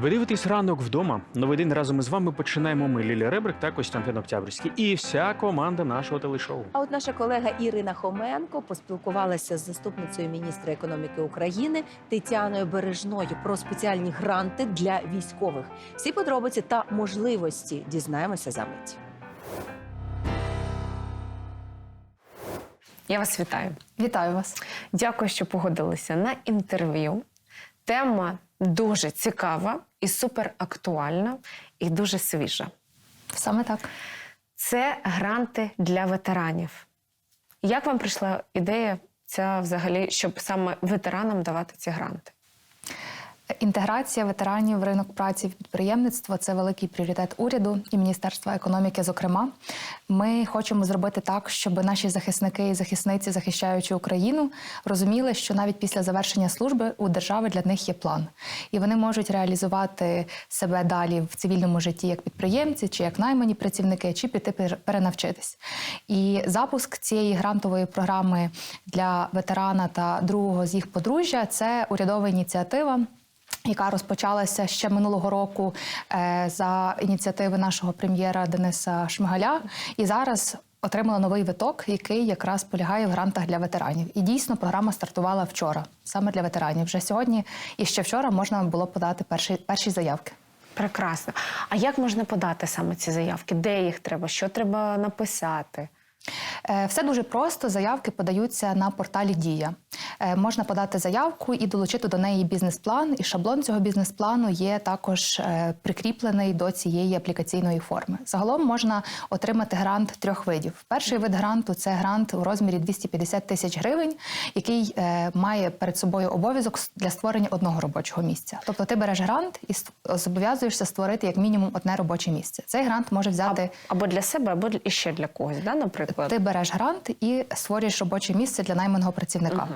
Ви дивитесь ранок вдома. Новий день разом із вами починаємо ми Лілія Ребрик та Костянтин Октябрьський і вся команда нашого телешоу. А от наша колега Ірина Хоменко поспілкувалася з заступницею міністра економіки України Тетяною Бережною про спеціальні гранти для військових. Всі подробиці та можливості дізнаємося за мить. Я вас вітаю. Вітаю вас. Дякую, що погодилися на інтерв'ю. Тема дуже цікава і суперактуальна, і дуже свіжа. Саме так. Це гранти для ветеранів. Як вам прийшла ідея ця взагалі, щоб саме ветеранам давати ці гранти? Інтеграція ветеранів в ринок праці в підприємництво це великий пріоритет уряду і Міністерства економіки. Зокрема, ми хочемо зробити так, щоб наші захисники і захисниці, захищаючи Україну, розуміли, що навіть після завершення служби у держави для них є план, і вони можуть реалізувати себе далі в цивільному житті як підприємці, чи як наймані працівники, чи піти пер- перенавчитись. І запуск цієї грантової програми для ветерана та другого з їх подружжя це урядова ініціатива яка розпочалася ще минулого року е, за ініціативи нашого прем'єра Дениса Шмигаля, і зараз отримала новий виток, який якраз полягає в грантах для ветеранів. І дійсно програма стартувала вчора, саме для ветеранів. Вже сьогодні і ще вчора можна було подати перші, перші заявки. Прекрасно. А як можна подати саме ці заявки? Де їх треба? Що треба написати? Е, Все дуже просто. Заявки подаються на порталі Дія. Е, Можна подати заявку і долучити до неї бізнес-план. І шаблон цього бізнес-плану є також е, прикріплений до цієї аплікаційної форми. Загалом можна отримати грант трьох видів. Перший вид гранту це грант у розмірі 250 тисяч гривень, який має перед собою обов'язок для створення одного робочого місця. Тобто ти береш грант і зобов'язуєшся створити як мінімум одне робоче місце. Цей грант може взяти. Або для себе, або ще для когось, да, наприклад. Ти береш грант і створюєш робоче місце для найманого працівника.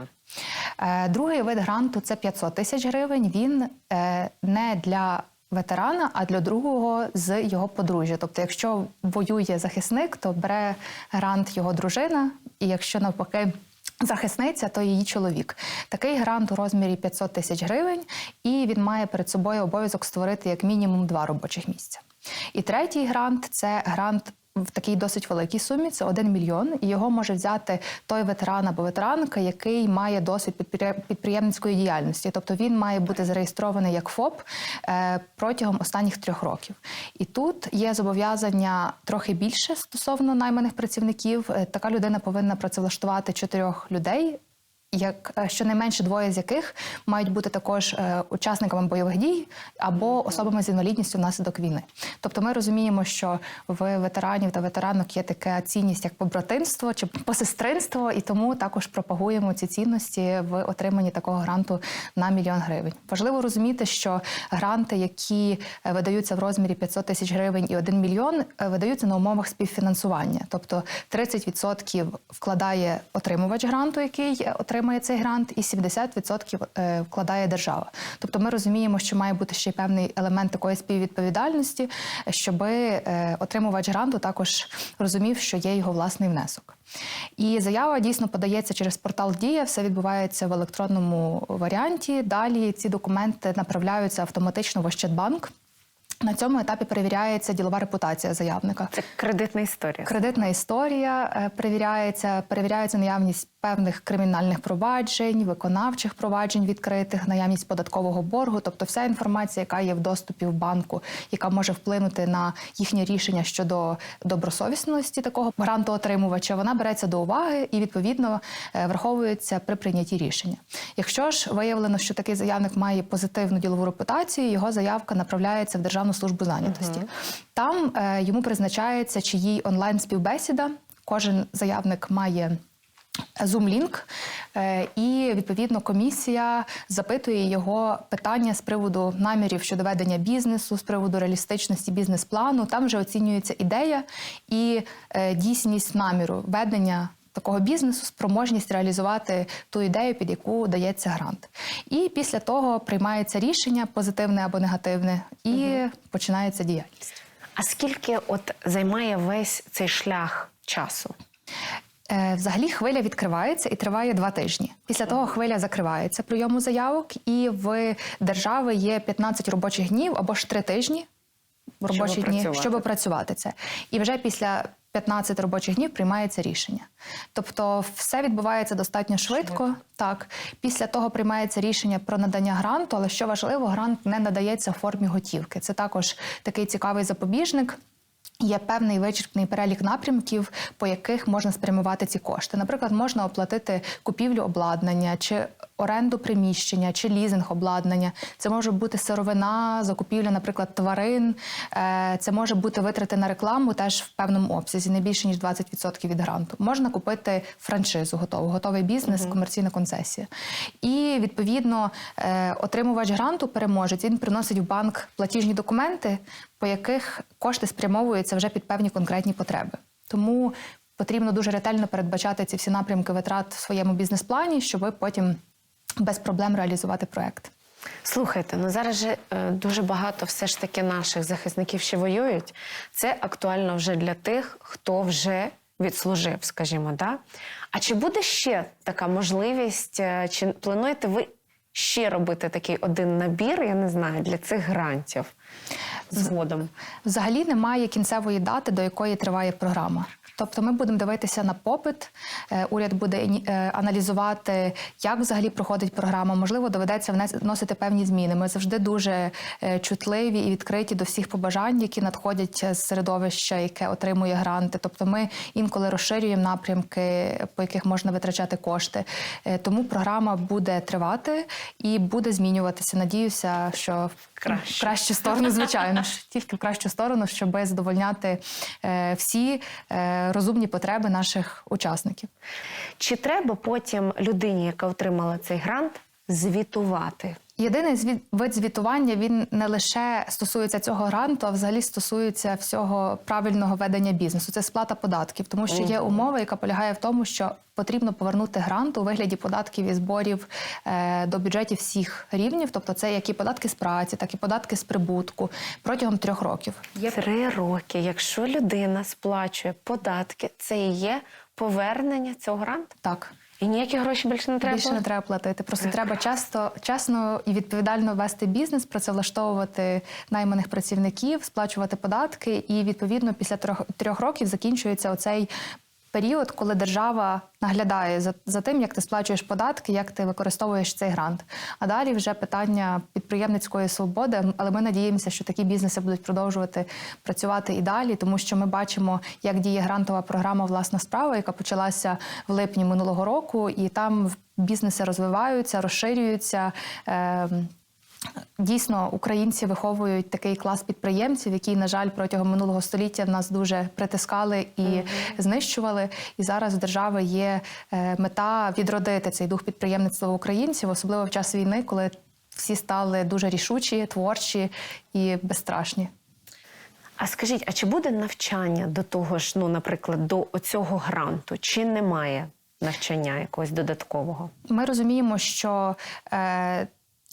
Е, Другий вид гранту це 500 тисяч гривень. Він е, не для ветерана, а для другого з його подружжя. Тобто, якщо воює захисник, то бере грант його дружина, і якщо навпаки. Захисниця, то її чоловік. Такий грант у розмірі 500 тисяч гривень, і він має перед собою обов'язок створити як мінімум два робочих місця. І третій грант це грант в такій досить великій сумі, це 1 мільйон, і його може взяти той ветеран або ветеранка, який має досвід підприємницької діяльності. Тобто він має бути зареєстрований як ФОП е, протягом останніх трьох років. І тут є зобов'язання трохи більше стосовно найманих працівників. Е, Така людина повинна працевлаштувати чотирьох людей як е, щонайменше двоє з яких мають бути також е, учасниками бойових дій або особами з інвалідністю внаслідок війни. Тобто ми розуміємо, що в ветеранів та ветеранок є така цінність, як побратимство чи посестринство, і тому також пропагуємо ці цінності в отриманні такого гранту на мільйон гривень. Важливо розуміти, що гранти, які е, видаються в розмірі 500 тисяч гривень і 1 мільйон, видаються на умовах співфінансування. Тобто 30% вкладає отримувач гранту, який е, отримує цей грант, і 70% е, вкладає держава. Тобто ми розуміємо, що має бути ще й певний елемент такої співвідповідальності, щоб отримувач гранту також розумів, що є його власний внесок. І заява дійсно подається через портал Дія. Все відбувається в електронному варіанті. Далі ці документи направляються автоматично в Ощадбанк. На цьому етапі перевіряється ділова репутація заявника. Це кредитна історія. Кредитна історія е, перевіряється, перевіряється наявність певних кримінальних проваджень, виконавчих проваджень відкритих, наявність податкового боргу, тобто вся інформація, яка є в доступі в банку, яка може вплинути на їхнє рішення щодо добросовісності такого грантоотримувача, вона береться до уваги і відповідно е, враховується при прийнятті рішення. Якщо ж виявлено, що такий заявник має позитивну ділову репутацію, його заявка направляється в Державну службу зайнятості. Там е, йому призначається чиї онлайн співбесіда. Кожен заявник має. Зум-лінк, е, і відповідно комісія запитує його питання з приводу намірів щодо ведення бізнесу, з приводу реалістичності бізнес-плану. Там вже оцінюється ідея і е, дійсність наміру ведення такого бізнесу, спроможність реалізувати ту ідею, під яку дається грант. І після того приймається рішення, позитивне або негативне, і починається діяльність. А скільки от займає весь цей шлях часу? Е, Взагалі хвиля відкривається і триває два тижні. Після того хвиля закривається прийому заявок, і в держави є 15 робочих днів або ж 3 тижні робочі дні, працювати. щоб опрацювати це. І вже після 15 робочих днів приймається рішення. Тобто, все відбувається достатньо швидко. Так, після того приймається рішення про надання гранту, але що важливо, грант не надається в формі готівки. Це також такий цікавий запобіжник. Є певний вичерпний перелік напрямків, по яких можна спрямувати ці кошти. Наприклад, можна оплатити купівлю обладнання, чи оренду приміщення, чи лізинг обладнання. Це може бути сировина, закупівля, наприклад, тварин. Е, Це може бути витрати на рекламу теж в певному обсязі, не більше ніж 20% від гранту. Можна купити франшизу готову, готовий бізнес, комерційна концесія. І відповідно е, отримувач гранту, переможець, він приносить в банк платіжні документи, по яких кошти спрямовуються вже під певні конкретні потреби. Тому потрібно дуже ретельно передбачати ці всі напрямки витрат в своєму бізнес-плані, щоб потім без проблем реалізувати проект. Слухайте, ну зараз же е, дуже багато все ж таки наших захисників ще воюють. Це актуально вже для тих, хто вже відслужив, скажімо, да? А чи буде ще така можливість, е, чи плануєте ви ще робити такий один набір, я не знаю, для цих грантів згодом? Взагалі немає кінцевої дати, до якої триває програма. Тобто ми будемо дивитися на попит, е, уряд буде е, аналізувати, як взагалі проходить програма. Можливо, доведеться вносити певні зміни. Ми завжди дуже е, чутливі і відкриті до всіх побажань, які надходять з середовища, яке отримує гранти. Тобто ми інколи розширюємо напрямки, по яких можна витрачати кошти. Тому програма буде тривати і буде змінюватися. Надіюся, що в кращу сторону, звичайно ж, тільки в кращу сторону, щоб задовольняти е, всі е, розумні потреби наших учасників. Чи треба потім людині, яка отримала цей грант, звітувати? Єдиний звіт, вид звітування він не лише стосується цього гранту, а взагалі стосується всього правильного ведення бізнесу. Це сплата податків, тому що є умова, яка полягає в тому, що потрібно повернути грант у вигляді податків і зборів е, до бюджетів всіх рівнів. Тобто, це як і податки з праці, так і податки з прибутку протягом трьох років. Три роки. Якщо людина сплачує податки, це і є повернення цього гранту? Так. І ніякі гроші більше не треба? Більше не треба платити. Просто треба часто чесно і відповідально вести бізнес, працевлаштовувати найманих працівників, сплачувати податки. І відповідно після трьох трьох років закінчується оцей період, коли держава наглядає за, за тим, як ти сплачуєш податки, як ти використовуєш цей грант. А далі вже питання підприємницької свободи. Але ми надіємося, що такі бізнеси будуть продовжувати працювати і далі, тому що ми бачимо, як діє грантова програма Власна справа, яка почалася в липні минулого року, і там бізнеси розвиваються, розширюються. Е, Дійсно, українці виховують такий клас підприємців, які, на жаль, протягом минулого століття в нас дуже притискали і знищували. І зараз в держави є е, мета відродити цей дух підприємництва українців, особливо в час війни, коли всі стали дуже рішучі, творчі і безстрашні. А скажіть, а чи буде навчання до того ж, ну, наприклад, до оцього гранту? Чи немає навчання якогось додаткового? Ми розуміємо, що е,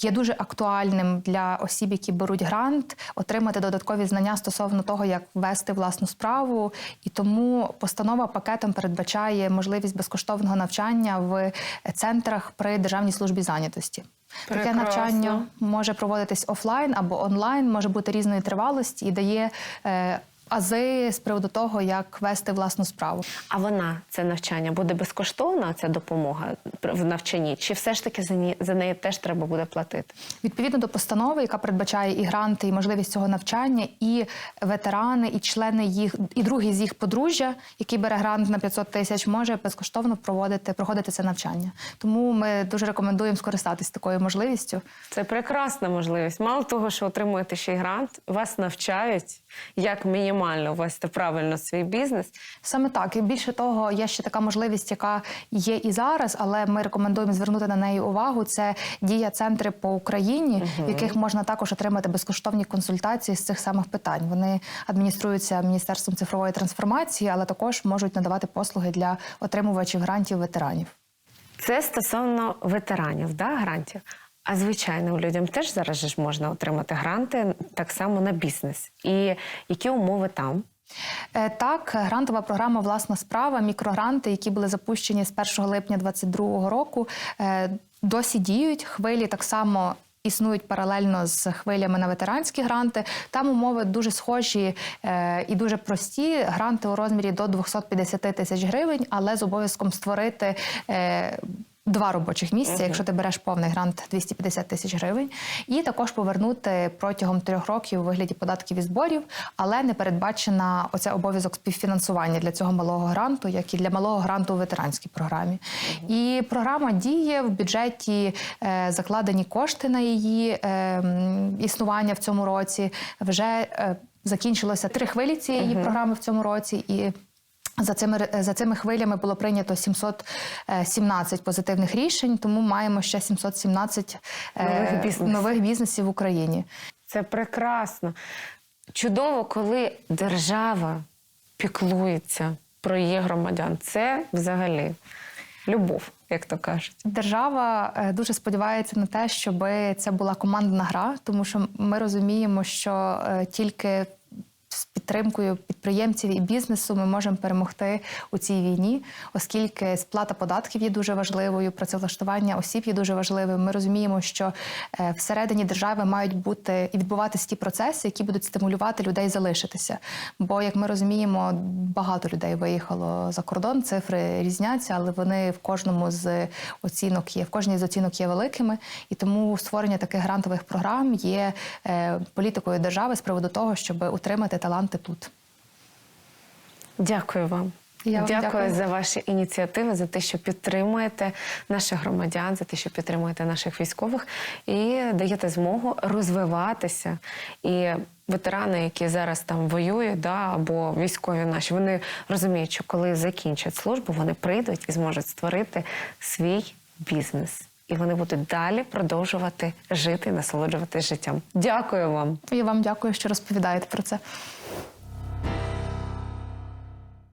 є дуже актуальним для осіб, які беруть грант, отримати додаткові знання стосовно того, як вести власну справу. І тому постанова пакетом передбачає можливість безкоштовного навчання в центрах при державній службі зайнятості. Таке навчання може проводитись офлайн або онлайн, може бути різної тривалості і дає е, ази з приводу того, як вести власну справу. А вона, це навчання, буде безкоштовна, ця допомога в навчанні? Чи все ж таки за, ні, за неї теж треба буде платити? Відповідно до постанови, яка передбачає і гранти, і можливість цього навчання, і ветерани, і члени їх, і другий з їх подружжя, який бере грант на 500 тисяч, може безкоштовно проводити проходити це навчання. Тому ми дуже рекомендуємо скористатись такою можливістю. Це прекрасна можливість. Мало того, що отримуєте ще й грант, вас навчають, як мінімально вести правильно свій бізнес. Саме так, і більше того, є ще така можливість, яка є і зараз, але ми рекомендуємо звернути на неї увагу. Це дія центри по Україні, в яких можна також отримати безкоштовні консультації з цих самих питань. Вони адмініструються міністерством цифрової трансформації, але також можуть надавати послуги для отримувачів грантів ветеранів. Це стосовно ветеранів, да, грантів. А звичайним людям теж зараз ж можна отримати гранти так само на бізнес. І які умови там? Е, Так, грантова програма Власна справа, мікрогранти, які були запущені з 1 липня 2022 року, е, досі діють. Хвилі так само. Існують паралельно з хвилями на ветеранські гранти. Там умови дуже схожі е, і дуже прості. Гранти у розмірі до 250 тисяч гривень, але з обов'язком створити. Два робочих місця, якщо ти береш повний грант 250 тисяч гривень, і також повернути протягом трьох років у вигляді податків і зборів, але не передбачена оце обов'язок співфінансування для цього малого гранту, як і для малого гранту у ветеранській програмі. І програма діє в бюджеті, е, закладені кошти на її е, існування в цьому році. Вже е, закінчилося три хвилі цієї програми в цьому році і. За цими за цими хвилями було прийнято 717 позитивних рішень, тому маємо ще 717 е, Нових бізнесів. нових бізнесів в Україні. Це прекрасно. Чудово, коли держава піклується про її громадян. Це взагалі любов, як то кажуть. Держава е, дуже сподівається на те, щоб це була командна гра, тому що ми розуміємо, що е, тільки з підтримкою підприємців і бізнесу ми можемо перемогти у цій війні, оскільки сплата податків є дуже важливою, працевлаштування осіб є дуже важливим. Ми розуміємо, що е, всередині держави мають бути і відбуватися ті процеси, які будуть стимулювати людей залишитися. Бо, як ми розуміємо, багато людей виїхало за кордон, цифри різняться, але вони в кожному з оцінок є, в кожній з оцінок є великими. І тому створення таких грантових програм є е, політикою держави з приводу того, щоб утримати таланти тут. Дякую вам. Я вам дякую, дякую. за ваші ініціативи, за те, що підтримуєте наших громадян, за те, що підтримуєте наших військових і даєте змогу розвиватися. І ветерани, які зараз там воюють, да, або військові наші, вони розуміють, що коли закінчать службу, вони прийдуть і зможуть створити свій бізнес. І вони будуть далі продовжувати жити насолоджуватися життям. Дякую вам. І вам дякую, що розповідаєте про це.